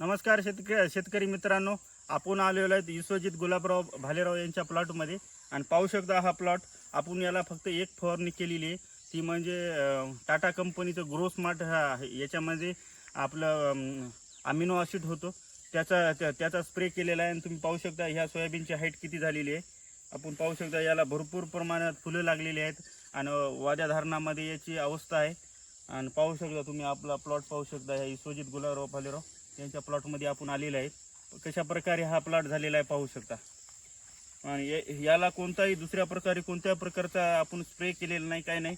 नमस्कार शेतकरी शेतकरी मित्रांनो आपण आलेलो आहेत विश्वजित गुलाबराव भालेराव यांच्या प्लॉटमध्ये. आणि पाहू शकता हा प्लॉट आपण याला फक्त एक फवारणी केलेली आहे. ती म्हणजे टाटा कंपनीचं ग्रो स्मार्ट हा आहे. याच्यामध्ये आपलं अमिनो ॲसिड होतो. त्याचा त्या- त्याचा स्प्रे केलेला आहे. आणि तुम्ही पाहू शकता ह्या सोयाबीनची हाईट किती झालेली आहे. आपण पाहू शकता याला भरपूर प्रमाणात फुलं लागलेली आहेत. आणि वाद्या धारणामध्ये याची अवस्था आहे. आणि पाहू शकता तुम्ही आपला प्लॉट पाहू शकता ह्या विश्वजित गुलाबराव भालेराव. यांच्या प्लॉटमध्ये आपण आलेले आहेत कशा प्रकारे हा प्लॉट झालेला आहे पाहू शकता. आणि या- याला कोणताही दुसऱ्या प्रकारे कोणत्या प्रकारचा आपण स्प्रे केलेला नाही काय नाही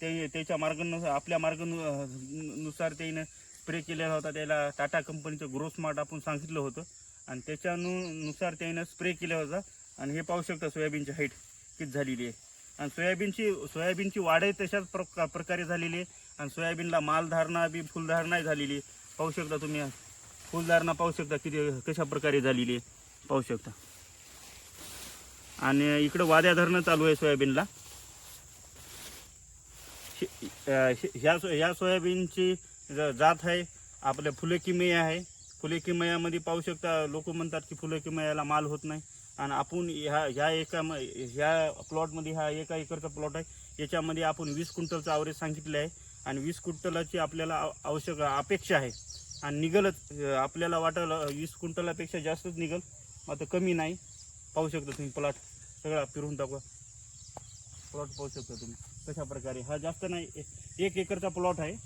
ते त्याच्या मार्गानुसार आपल्या मार्गानुसार त्याने स्प्रे केलेला होता. त्याला टाटा कंपनीचं ग्रो स्मार्ट आपण सांगितलं होतं. आणि त्याच्यानुसार त्यानं स्प्रे केला होता. आणि हे पाहू शकता सोयाबीनची हाईट किती झालेली आहे. आणि सोयाबीनची सोयाबीनची वाढही तशाच प्रका प्रकारे झालेली आहे. आणि सोयाबीनला मालधारणा बी फुलधारणाही झालेली आहे. पाहू शकता तुम्ही फुलदारणा पाहू शकता किती कशा प्रकारे झालेली आहे. पाहू शकता. आणि इकडं वाद्या धरणं चालू आहे सोयाबीनला. शे- ह्या सो ह्या सोयाबीनची ज- जात आहे. आपल्या फुले किमया आहे. फुले किमयामध्ये पाहू शकता लोक म्हणतात की फुले किमयाला माल होत नाही. आणि आपण ह्या ह्या एका म- ह्या प्लॉटमध्ये हा एका एकरचा प्लॉट आहे. याच्यामध्ये आपण वीस क्विंटलचा आवरेज सांगितलं आहे. आणि वीस क्विंटलाची आपल्याला आवश्यक अपेक्षा आहे. आणि निघलच आपल्याला वाटलं वीस क्विंटलापेक्षा जास्तच निघल. आता कमी नाही. पाहू शकता तुम्ही प्लॉट सगळा फिरून टाकू प्लॉट पाहू शकता तुम्ही. कशा प्रकारे हा जास्त नाही. एक एकरचा प्लॉट आहे.